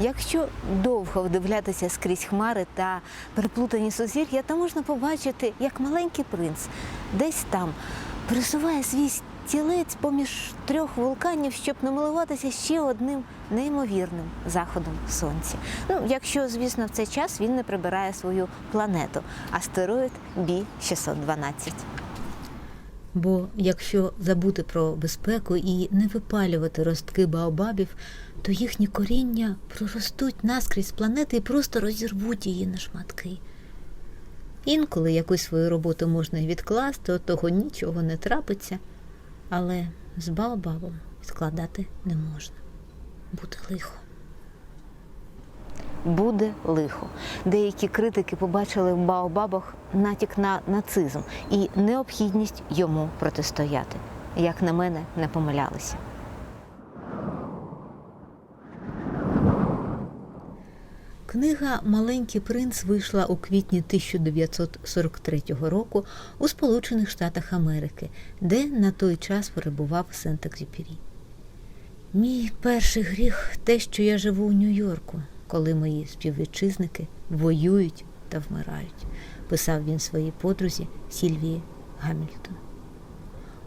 Якщо довго вдивлятися скрізь хмари та переплутані сузір'я, то можна побачити, як маленький принц десь там пересуває свій стілець поміж трьох вулканів, щоб намилуватися ще одним неймовірним заходом сонця. Ну, якщо, звісно, в цей час він не прибирає свою планету, астероїд Бі 612 Бо якщо забути про безпеку і не випалювати ростки баобабів, то їхні коріння проростуть наскрізь планети і просто розірвуть її на шматки. Інколи якусь свою роботу можна відкласти, от того нічого не трапиться, але з баобабом відкладати не можна. Буде лихо. Буде лихо. Деякі критики побачили в Баобабах натяк на нацизм і необхідність йому протистояти. Як на мене, не помилялися. Книга Маленький принц вийшла у квітні 1943 року у Сполучених Штатах Америки, де на той час перебував Сент-Екзюпері. Мій перший гріх те, що я живу у Нью-Йорку, коли мої співвітчизники воюють та вмирають, писав він своїй подрузі Сільвії Гамільтон.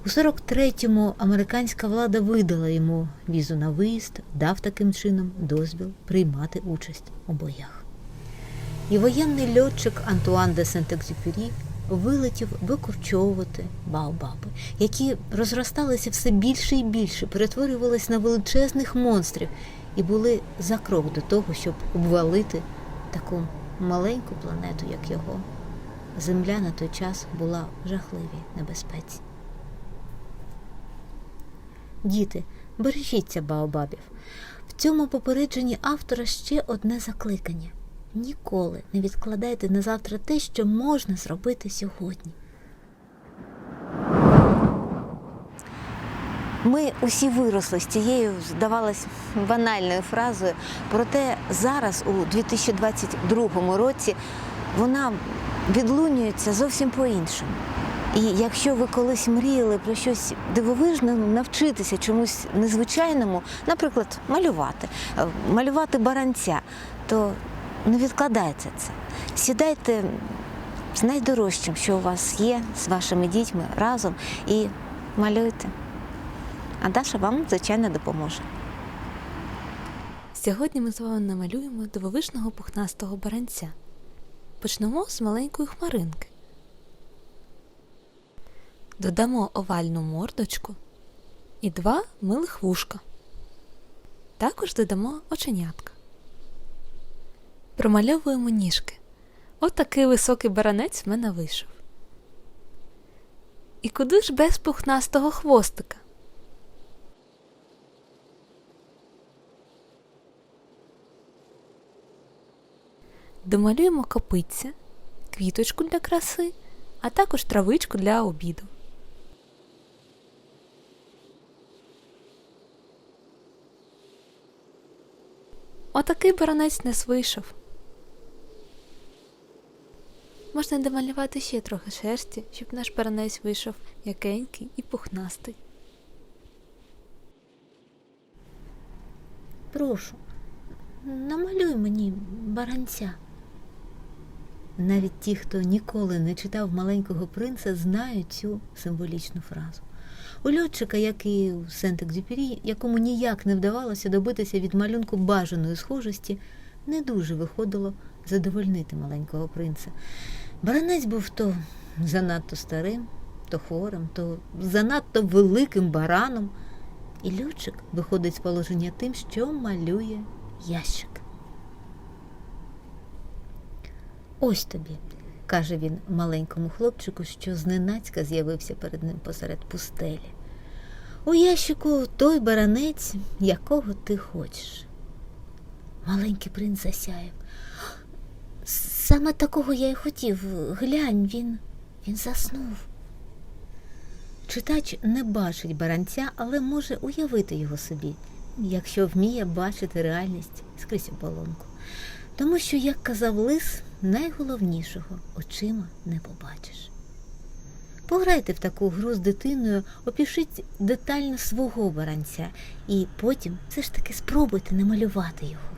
У 43-му американська влада видала йому візу на виїзд, дав таким чином дозвіл приймати участь у боях. І воєнний льотчик Антуан де Сент-Екзюпері вилетів викорчовувати баобаби, які розросталися все більше і більше, перетворювалися на величезних монстрів і були за крок до того, щоб обвалити таку маленьку планету, як його. Земля на той час була в жахливій небезпеці. Діти, бережіться баобабів. В цьому попередженні автора ще одне закликання. Ніколи не відкладайте на завтра те, що можна зробити сьогодні. Ми усі виросли з цією, здавалось, банальною фразою. Проте зараз, у 2022 році, вона відлунюється зовсім по-іншому. І якщо ви колись мріяли про щось дивовижне, навчитися чомусь незвичайному, наприклад, малювати, е, малювати баранця, то не відкладайте це. Сідайте з найдорожчим, що у вас є, з вашими дітьми разом і малюйте. А Даша вам, звичайно, допоможе. Сьогодні ми з вами намалюємо дивовижного пухнастого баранця. Почнемо з маленької хмаринки. Додамо овальну мордочку і два милих вушка. Також додамо оченятка. Промальовуємо ніжки. От високий баранець в мене вийшов. І куди ж без пухнастого хвостика? Домалюємо копиця, квіточку для краси, а також травичку для обіду. Отакий баранець нас вийшов. Можна домалювати ще трохи шерсті, щоб наш баранець вийшов м'якенький і пухнастий. Прошу, намалюй мені баранця. Навіть ті, хто ніколи не читав маленького принца, знають цю символічну фразу. У льотчика, як і у Сент-Екзюпері, якому ніяк не вдавалося добитися від малюнку бажаної схожості, не дуже виходило задовольнити маленького принца. Баранець був то занадто старим, то хворим, то занадто великим бараном. І льотчик виходить з положення тим, що малює ящик. Ось тобі, каже він маленькому хлопчику, що зненацька з'явився перед ним посеред пустелі. У ящику той баранець, якого ти хочеш. Маленький принц засяяв. Саме такого я й хотів. Глянь, він, він заснув. Читач не бачить баранця, але може уявити його собі, якщо вміє бачити реальність скрізь оболонку. Тому що, як казав лис, найголовнішого очима не побачиш. Пограйте в таку гру з дитиною, опишіть детально свого баранця і потім все ж таки спробуйте намалювати його.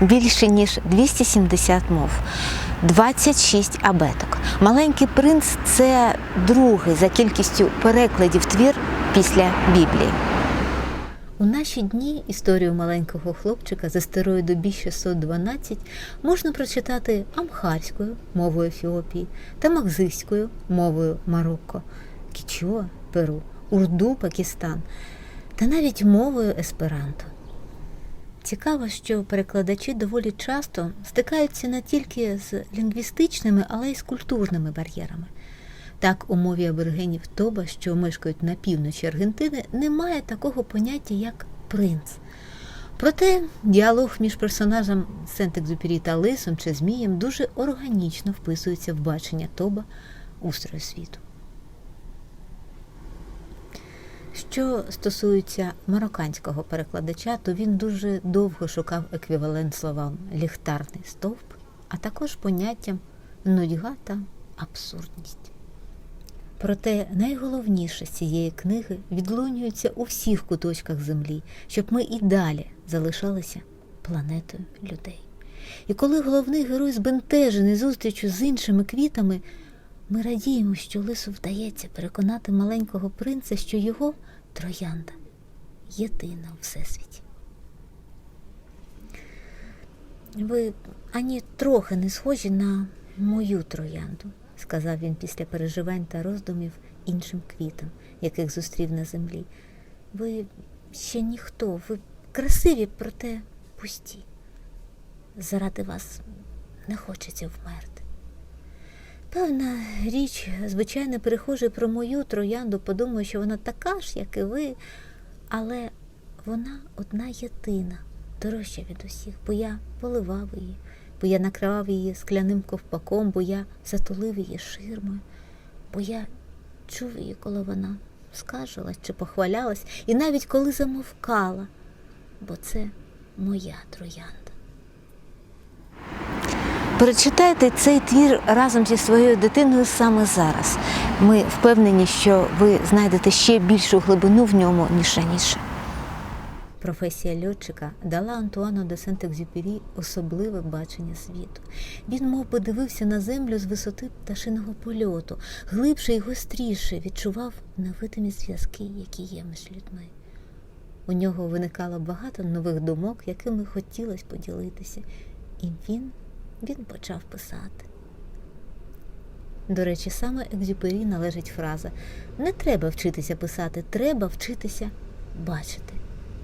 Більше ніж 270 мов, 26 абеток. Маленький принц це другий за кількістю перекладів твір після Біблії. У наші дні історію маленького хлопчика з астероїду Бі 612 можна прочитати амхарською мовою Ефіопії та махзистською мовою Марокко, кічуа Перу, урду Пакистан та навіть мовою есперанто. Цікаво, що перекладачі доволі часто стикаються не тільки з лінгвістичними, але й з культурними бар'єрами. Так, у мові аборигенів Тоба, що мешкають на півночі Аргентини, немає такого поняття, як принц. Проте діалог між персонажем Сент-Екзюпері та Лисом чи Змієм дуже органічно вписується в бачення Тоба устрою світу. Що стосується марокканського перекладача, то він дуже довго шукав еквівалент словам ліхтарний стовп, а також поняттям нудьга та абсурдність. Проте найголовніше з цієї книги відлунюється у всіх куточках землі, щоб ми і далі залишалися планетою людей. І коли головний герой збентежений зустрічю з іншими квітами, ми радіємо, що лису вдається переконати маленького принца, що його троянда єдина у всесвіті. Ви ані трохи не схожі на мою троянду, сказав він після переживань та роздумів іншим квітам, яких зустрів на землі. Ви ще ніхто, ви красиві, проте пусті. Заради вас не хочеться вмерти. Певна річ, звичайно, перехожий про мою троянду подумає, що вона така ж, як і ви, але вона одна єдина, дорожча від усіх, бо я поливав її, бо я накривав її скляним ковпаком, бо я затулив її ширмою, бо я чув її, коли вона скаржилась чи похвалялась, і навіть коли замовкала, бо це моя троянда. Перечитайте цей твір разом зі своєю дитиною саме зараз. Ми впевнені, що ви знайдете ще більшу глибину в ньому, ніж раніше. Професія льотчика дала Антуану де Сент-Екзюпері особливе бачення світу. Він мов би дивився на землю з висоти пташиного польоту, глибше і гостріше відчував невидимі зв'язки, які є між людьми. У нього виникало багато нових думок, якими хотілося поділитися, і він він почав писати. До речі, саме Екзюпері належить фраза Не треба вчитися писати, треба вчитися бачити.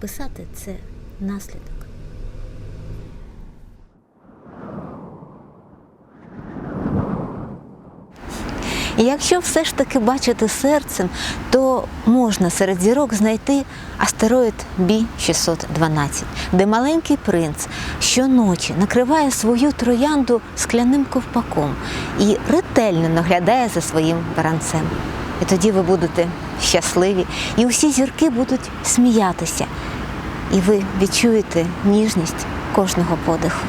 Писати це наслідок. І якщо все ж таки бачити серцем, то можна серед зірок знайти астероїд Бі 612, де маленький принц щоночі накриває свою троянду скляним ковпаком і ретельно наглядає за своїм баранцем. І тоді ви будете щасливі, і усі зірки будуть сміятися, і ви відчуєте ніжність кожного подиху.